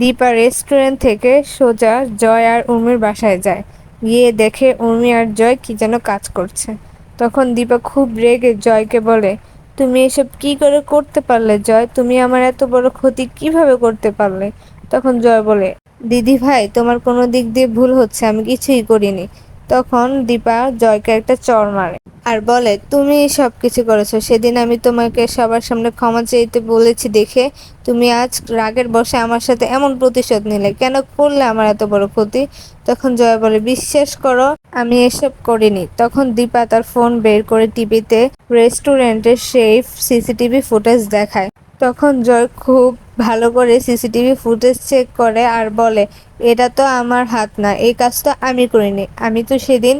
Dipa restaurant থেকে সোজা জয় আর উর্মির বাসায় যায়। গিয়ে দেখে উর্মি আর জয় কি যেন কাজ করছে। তখন দীপা খুব রেগে জয়কে বলে, তুমি এসব কি করে করতে পারলে জয়? তুমি আমার এত বড় ক্ষতি কীভাবে করতে পারলে? তখন জয় বলে, দিদি ভাই, তোমার কোনো দিক দিয়ে ভুল হচ্ছে, আমি কিছুই করিনি। তখন দীপা জয়কে একটা চর মারে আর বলে, তুমি সব কিছু করেছ। সেদিন আমি তোমাকে সবার সামনে ক্ষমা চাইতে বলেছি দেখে তুমি আজ রাগের বসে আমার সাথে এমন প্রতিশোধ নিলে। কেন করলে আমার এত বড় ক্ষতি? তখন জয় বলে, বিশ্বাস করো, আমি এসব করিনি। তখন দীপা তার ফোন বের করে টিভিতে রেস্টুরেন্টের সেই সিসিটিভি ফুটেজ দেখায়। তখন জয় খুব ভালো করে সিসিটিভি ফুটেজ চেক করে আর বলে, এটা তো আমার হাত না, এই কাজ তো আমি করিনি। আমি তো সেদিন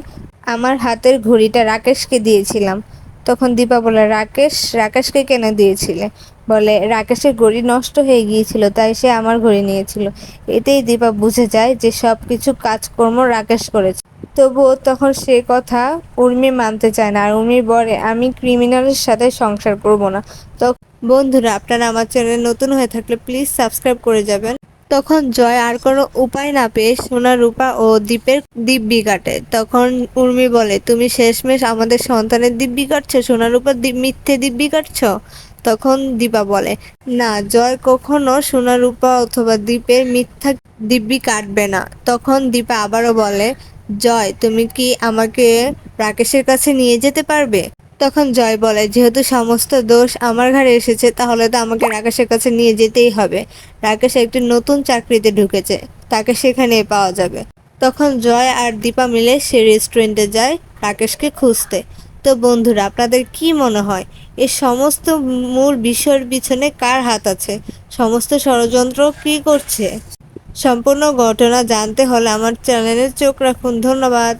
আমার হাতের ঘড়িটা রাকেশকে দিয়েছিলাম। তখন দীপা বলে, রাকেশ, রাকেশকে কেন দিয়েছিলে? বলে, রাকেশের ঘড়ি নষ্ট হয়ে গিয়েছিল, তাই সে আমার ঘড়ি নিয়েছিল। এতেই দীপা বুঝে যায় যে সব কিছু কাজকর্ম রাকেশ করেছে। তবুও তখন সে কথা উর্মি মানতে চায় না। আর উর্মি বলে, আমি ক্রিমিনালের সাথে সংসার করব না। তো বন্ধুরা, আপনারা আমার চ্যানেল নতুন হয়ে থাকলে প্লিজ সাবস্ক্রাইব করে যাবেন। তখন জয় আর কোনো উপায় না পেয়ে সোনা, রূপা ও দ্বীপের দিব্যি কাটে। তখন উর্মি বলে, তুমি শেষমেশ আমাদের সন্তানের দিব্যি কাটছো? সোনা রূপার মিথ্যে দিব্যি কাটছো? তখন দীপা বলে, না, জয় কখনো সোনা রূপা অথবা দীপের মিথ্যা দিব্যি কাটবে না। তখন দীপা আবারও বলে, জয়, তুমি কি আমাকে রাকেশের কাছে নিয়ে যেতে পারবে? তখন জয় বলে, যেহেতু সমস্ত দোষ আমার ঘাড়ে এসেছে, তাহলে তো আমাকে রাকেশের কাছে নিয়ে যেতেই হবে। রাকেশ একটি নতুন চাকরিতে ঢুকেছে, তাকে সেখানে পাওয়া যাবে। তখন জয় আর দীপা মিলে সে রেস্টুরেন্টে যায় রাকেশকে খুঁজতে। তো বন্ধুরা, আপনাদের কি মনে হয়? এই সমস্ত মূল বিষয়ের পিছনে কার হাত আছে? সমস্ত ষড়যন্ত্র কি করছে? সম্পূর্ণ ঘটনা জানতে হলে আমার চ্যানেলে চোখ রাখুন। ধন্যবাদ।